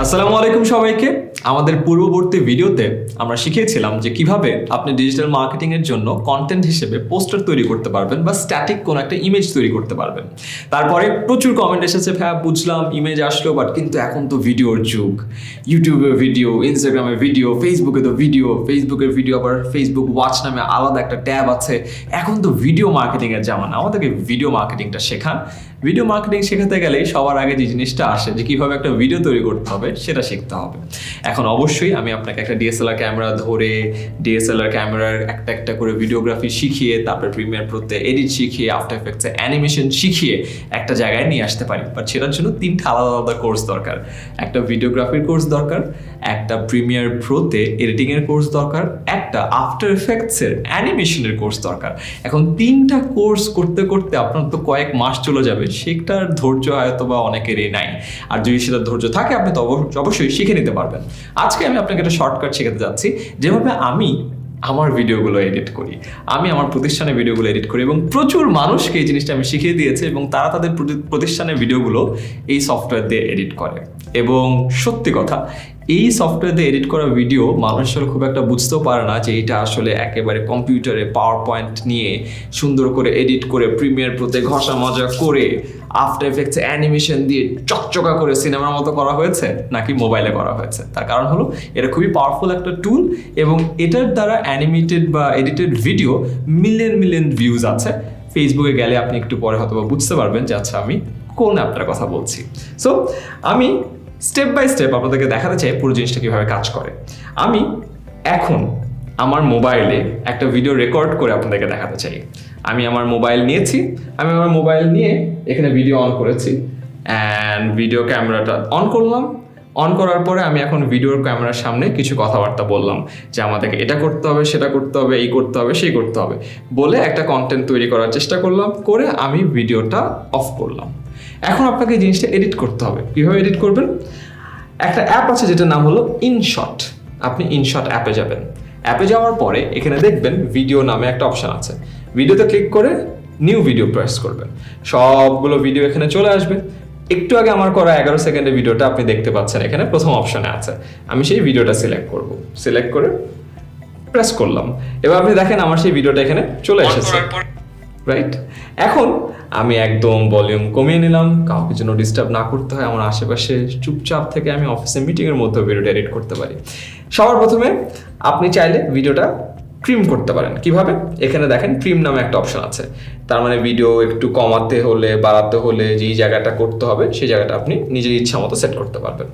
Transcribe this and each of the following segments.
আসসালামু আলাইকুম সবাইকে। আমাদের পূর্ববর্তী ভিডিওতে আমরা শিখিয়েছিলাম যে কীভাবে আপনি ডিজিটাল মার্কেটিং এর জন্য কন্টেন্ট হিসেবে পোস্টার তৈরি করতে পারবেন বা স্ট্যাটিক কোনো একটা ইমেজ তৈরি করতে পারবেন। তারপরে প্রচুর কমেন্ট এসেছে হ্যাঁ বুঝলাম ইমেজ আসলো বাট কিন্তু এখন তো ভিডিওর যুগ। ইউটিউবে ভিডিও ইনস্টাগ্রামে ভিডিও ফেসবুকে তো ভিডিও ফেসবুকের ভিডিও আবার ফেসবুক ওয়াচ নামে আলাদা একটা ট্যাব আছে। এখন তো ভিডিও মার্কেটিং এর জামানা। আমাদেরকে ভিডিও মার্কেটিংটা শেখান। ভিডিও মার্কেটিং শেখাতে গেলেই সবার আগে যে জিনিসটা আসে, যে কীভাবে একটা ভিডিও তৈরি করতে হবে, সেটা শিখতে হবে। এখন অবশ্যই আমি আপনাকে একটা ডিএসএলআর ক্যামেরা ধরে ডিএসএলআর ক্যামেরার একটা একটা করে ভিডিওগ্রাফি শিখিয়ে, তারপরে প্রিমিয়ার প্রোতে এডিট শিখিয়ে আফটার এফেক্টসে অ্যানিমেশন শিখিয়ে একটা জায়গায় নিয়ে আসতে পারি। বাট সেটার জন্য তিনটা আলাদা আলাদা কোর্স দরকার। একটা ভিডিওগ্রাফির কোর্স দরকার, একটা প্রিমিয়ার প্রোতে এডিটিংয়ের কোর্স দরকার, একটা আফটার এফেক্টসের অ্যানিমেশনের কোর্স দরকার। এখন তিনটা কোর্স করতে করতে আপনার তো কয়েক মাস চলে যাবে সেটার ধৈর্য হয়তো বা অনেকেরই নাই। আর যদি সেটা ধৈর্য থাকে, আপনি তো অবশ্যই শিখে নিতে পারবেন। আজকে আমি আপনাকে একটা শর্টকাট শেখাতে যাচ্ছি, যেভাবে আমি আমার ভিডিওগুলো এডিট করি। আমি আমার প্রতিষ্ঠানে ভিডিওগুলো এডিট করি এবং প্রচুর মানুষকে এই জিনিসটা আমি শিখিয়ে দিয়েছি এবং তারা তাদের প্রতি- প্রতিষ্ঠানের ভিডিওগুলো এই সফটওয়্যার দিয়ে এডিট করে। এবং সত্যি কথা, এই সফটওয়্যার দিয়ে এডিট করা ভিডিও মানুষ আসলে খুব একটা বুঝতেও পারে না যে এটা আসলে একেবারে কম্পিউটারে পাওয়ার পয়েন্ট নিয়ে সুন্দর করে এডিট করে প্রিমিয়ার প্রতে ঘষা মজা করে আফটার এফেক্টস অ্যানিমেশন দিয়ে চকচকা করে সিনেমার মতো করা হয়েছে, নাকি মোবাইলে করা হয়েছে। তার কারণ হলো, এটা খুবই পাওয়ারফুল একটা টুল এবং এটার দ্বারা অ্যানিমেটেড বা edited video million million views আছে। ফেসবুকে গেলে আপনি একটু পরে হয়তো বা বুঝতে পারবেন যে আচ্ছা আমি কোন অ্যাপটার কথা বলছি। সো আমি স্টেপ বাই স্টেপ আপনাদেরকে দেখাতে চাই পুরো জিনিসটা কীভাবে কাজ করে। আমি এখন আমার মোবাইলে একটা ভিডিও রেকর্ড করে আপনাদেরকে দেখাতে চাই। আমি আমার মোবাইল নিয়েছি, আমি আমার মোবাইল নিয়ে এখানে ভিডিও অন করেছি। অ্যান্ড ভিডিও ক্যামেরাটা অন করলাম। অন করার পরে আমি এখন ভিডিওর ক্যামেরার সামনে কিছু কথাবার্তা বললাম। যে আমাদেরকে এটা করতে হবে, সেটা করতে হবে, এই করতে হবে, সেই করতে হবে। বলে একটা কন্টেন্ট তৈরি করার চেষ্টা করলাম, করে আমি ভিডিওটা অফ করলাম। এখন আপনাকে জিনিসটা এডিট করতে হবে। কীভাবে এডিট করবেন? একটা অ্যাপ আছে যেটার নাম হলো ইনশট আপনি ইনশট অ্যাপে যাবেন। অ্যাপে যাওয়ার পরে এখানে দেখবেন ভিডিও নামে একটা অপশান আছে। ভিডিওতে ক্লিক করে নিউ ভিডিও প্রেস করবেন। সবগুলো ভিডিও এখানে চলে আসবে। একটু আগে আমার করা এগারো সেকেন্ডের ভিডিওটা আপনি দেখতে পাচ্ছেন এখানে প্রথম অপশনে আছে। আমি সেই ভিডিওটা সিলেক্ট করব। সিলেক্ট করে প্রেস করলাম। এবার আপনি দেখেন আমার সেই ভিডিওটা এখানে চলে এসেছে। রাইট এখন আমি একদম ভলিউম কমিয়ে নিলাম। কাউকে যেন ডিস্টার্ব না করতে হয় আমার আশেপাশে চুপচাপ থেকে আমি অফিসে মিটিংয়ের মধ্যে ভিডিওটা এডিট করতে পারি। সবার প্রথমে আপনি চাইলে ভিডিওটা ট্রিম করতে পারেন। কীভাবে? এখানে দেখেন ট্রিম নামে একটা অপশন আছে। তার মানে ভিডিও একটু কমাতে হলে, বাড়াতে হলে যেই জায়গাটা করতে হবে, সেই জায়গাটা আপনি নিজের ইচ্ছা মতো সেট করতে পারবেন।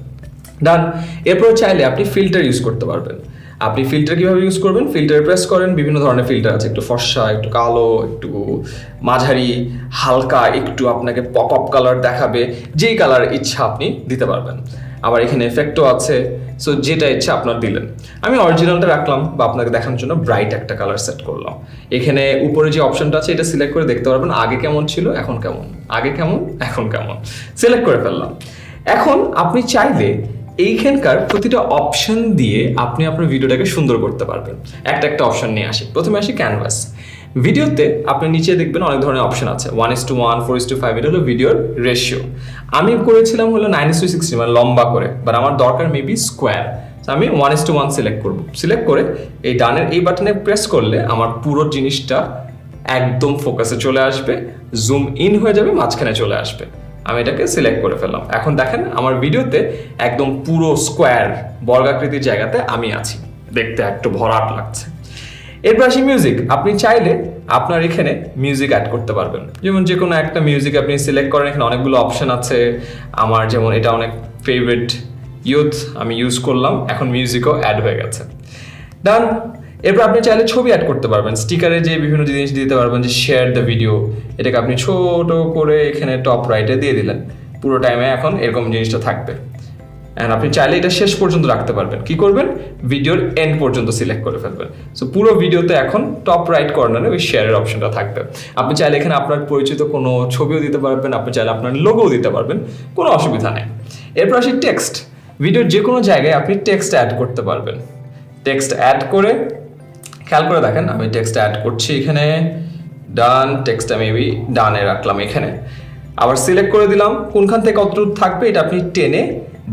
ডান এরপর চাইলে আপনি ফিল্টার ইউজ করতে পারবেন। আপনি ফিল্টার কীভাবে ইউজ করবেন? ফিল্টার প্রেস করেন, বিভিন্ন ধরনের ফিল্টার আছে। একটু ফর্সা, একটু কালো, একটু মাঝারি, হালকা, একটু আপনাকে পপ আপ কালার দেখাবে, যেই কালার ইচ্ছা আপনি দিতে পারবেন। আবার এখানে এফেক্টও আছে। সো যেটা ইচ্ছা আপনার দিলেন। আমি অরিজিনালটা রাখলাম বা আপনাকে দেখানোর জন্য ব্রাইট একটা কালার সেট করলাম। এখানে উপরে যে অপশনটা আছে, এটা সিলেক্ট করে দেখতে পারবেন আগে কেমন ছিল, এখন কেমন। আগে কেমন, এখন কেমন। সিলেক্ট করে ফেললাম। এখন আপনি চাইলে এইখানকার প্রতিটা অপশন দিয়ে আপনি আপনার ভিডিওটাকে সুন্দর করতে পারবেন। একটা একটা অপশন নিয়ে আসি। প্রথমে আসি ক্যানভাস ভিডিওতে আপনি নিচে দেখবেন অনেক ধরনের অপশন আছে। One is two one four is two five এটা হলো ভিডিওর রেশিও আমি করেছিলাম হলো নাইন ইস টু সিক্সটি মানে লম্বা করে বাট আমার দরকার মেবি স্কোয়ার আমি one is two one select করব। সিলেক্ট করে এই ডানের এই বাটনে প্রেস করলে আমার পুরো জিনিসটা একদম ফোকাসে চলে আসবে জুম ইন হয়ে যাবে, মাঝখানে চলে আসবে। আমি এটাকে সিলেক্ট করে ফেললাম। এখন দেখেন আমার ভিডিওতে একদম পুরো স্কোয়ার বর্গাকৃতির জায়গাতে আমি আছি। দেখতে একটু ভরাট লাগছে। এরপর আসি মিউজিক আপনি চাইলে আপনার এখানে মিউজিক অ্যাড করতে পারবেন। যেমন যে কোনো একটা মিউজিক আপনি সিলেক্ট করেন, এখানে অনেকগুলো অপশন আছে। আমার যেমন এটা অনেক ফেভারিট ইউথ আমি ইউজ করলাম, এখন মিউজিকও অ্যাড হয়ে গেছে। ডান এরপর আপনি চাইলে ছবি অ্যাড করতে পারবেন। স্টিকারে যে বিভিন্ন জিনিস দিতে পারবেন, যে শেয়ার দ্য ভিডিও এটাকে আপনি ছোট করে এখানে টপ রাইটে দিয়ে দিলেন। পুরো টাইমে এখন এরকম জিনিসটা থাকবে। অ্যান্ড আপনি চাইলে এটা শেষ পর্যন্ত রাখতে পারবেন। কি করবেন? ভিডিওর এন্ড পর্যন্ত সিলেক্ট করে ফেলবেন। সো পুরো ভিডিওতে এখন টপ রাইট কর্নারে ওই শেয়ারের অপশনটা থাকবে। আপনি চাইলে এখানে আপনার পরিচিত কোনো ছবিও দিতে পারবেন, আপনি চাইলে আপনার লোগোও দিতে পারবেন, কোনো অসুবিধা নেই। এরপর আসি টেক্সট ভিডিওর যে কোনো জায়গায় আপনি টেক্সট অ্যাড করতে পারবেন। টেক্সট অ্যাড করে, খেয়াল করে দেখেন, আমি টেক্সট অ্যাড করছি এখানে। ডান টেক্সটটা মেবি ডানে রাখলাম এখানে। আবার সিলেক্ট করে দিলাম। কোনখান থেকে কতটুকু থাকবে, এটা আপনি টেনে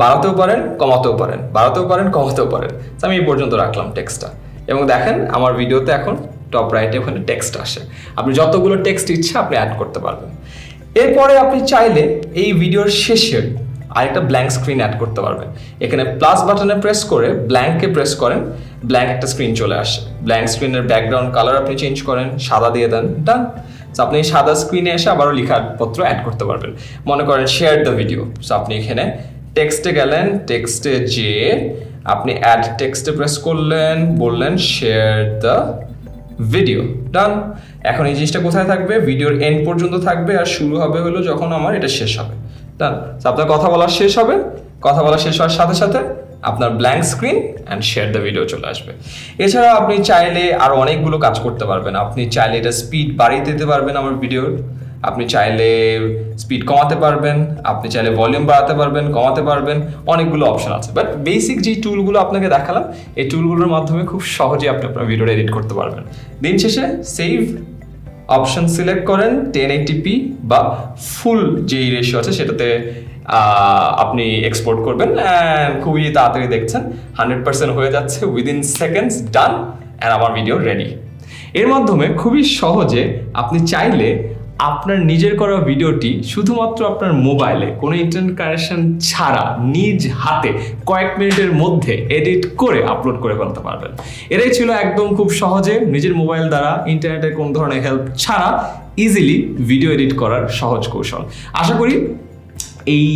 বাড়াতেও পারেন, কমাতেও পারেন, বাড়াতেও পারেন, কমাতেও পারেন। তো আমি এই পর্যন্ত রাখলাম টেক্সটটা এবং দেখেন, আমার ভিডিওতে এখন টপ রাইটে ওখানে টেক্সট আসে। আপনি যতগুলো টেক্সট ইচ্ছা আপনি অ্যাড করতে পারবেন। এরপরে আপনি চাইলে এই ভিডিওর শেষে আরেকটা ব্ল্যাঙ্ক স্ক্রিন অ্যাড করতে পারবেন। এখানে প্লাস বাটনে প্রেস করে ব্ল্যাঙ্কে প্রেস করেন ব্ল্যাঙ্ক একটা স্ক্রিন চলে আসে। ব্ল্যাঙ্ক স্ক্রিনের ব্যাকগ্রাউন্ড কালার আপনি চেঞ্জ করেন, সাদা দিয়ে দেন ডান সো আপনি সাদা স্ক্রিনে এসে আবারও লেখাপত্র অ্যাড করতে পারবেন। মনে করেন শেয়ার দ্য ভিডিও সো আপনি এখানে টেক্সটে গেলেন, টেক্সটে যেয়ে আপনি অ্যাড টেক্সটে প্রেস করলেন, বললেন শেয়ার দ্য ভিডিও ডান এখন এই জিনিসটা কোথায় থাকবে? ভিডিওর এন্ড পর্যন্ত থাকবে আর শুরু হবে হলো যখন আমার এটা শেষ হবে। ডান আপনার কথা বলা শেষ হবে। কথা বলা শেষ হওয়ার সাথে সাথে আপনার blank screen and share the video চলে আসবে। এছাড়া আপনি চাইলে আরও অনেকগুলো কাজ করতে পারবেন। আপনি চাইলে এটা স্পিড বাড়িয়ে দিতে পারবেন আমার ভিডিওর আপনি চাইলে স্পিড কমাতে পারবেন, আপনি চাইলে ভলিউম বাড়াতে পারবেন, কমাতে পারবেন, অনেকগুলো অপশন আছে। বাট বেসিক যে টুলগুলো আপনাকে দেখালাম, এই টুলগুলোর মাধ্যমে খুব সহজে আপনি আপনার ভিডিওটা এডিট করতে পারবেন। দিন শেষে সেভ অপশন সিলেক্ট করেন টেন এইটিপি বা ফুল যেই রেশিও আছে সেটাতে আপনি এক্সপোর্ট করবেন খুবই তাড়াতাড়ি দেখছেন হান্ড্রেড পার্সেন্ট হয়ে যাচ্ছে উইদিন সেকেন্ডস ডান অ্যান্ড আমার ভিডিও রেডি এর মাধ্যমে খুবই সহজে আপনি চাইলে আপনার নিজের করা ভিডিওটি শুধুমাত্র আপনার মোবাইলে কোনো ইন্টারনেট কানেকশন ছাড়া নিজ হাতে কয়েক মিনিটের মধ্যে এডিট করে আপলোড করে ফেলতে পারবেন। এটাই ছিল একদম খুব সহজে নিজের মোবাইল দ্বারা ইন্টারনেটের কোনো ধরনের হেল্প ছাড়া ইজিলি ভিডিও এডিট করার সহজ কৌশল। আশা করি এই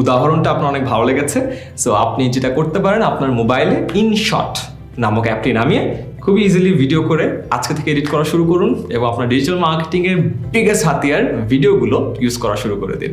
উদাহরণটা আপনার অনেক ভালো লেগেছে। সো আপনি যেটা করতে পারেন আপনার মোবাইলে ইনশট নামক অ্যাপটি নামিয়ে খুবই ইজিলি ভিডিও করে আজকে থেকে এডিট করা শুরু করুন এবং আপনার ডিজিটাল মার্কেটিংয়ের বিগেস্ট হাতিয়ার ভিডিওগুলো ইউজ করা শুরু করে দিন।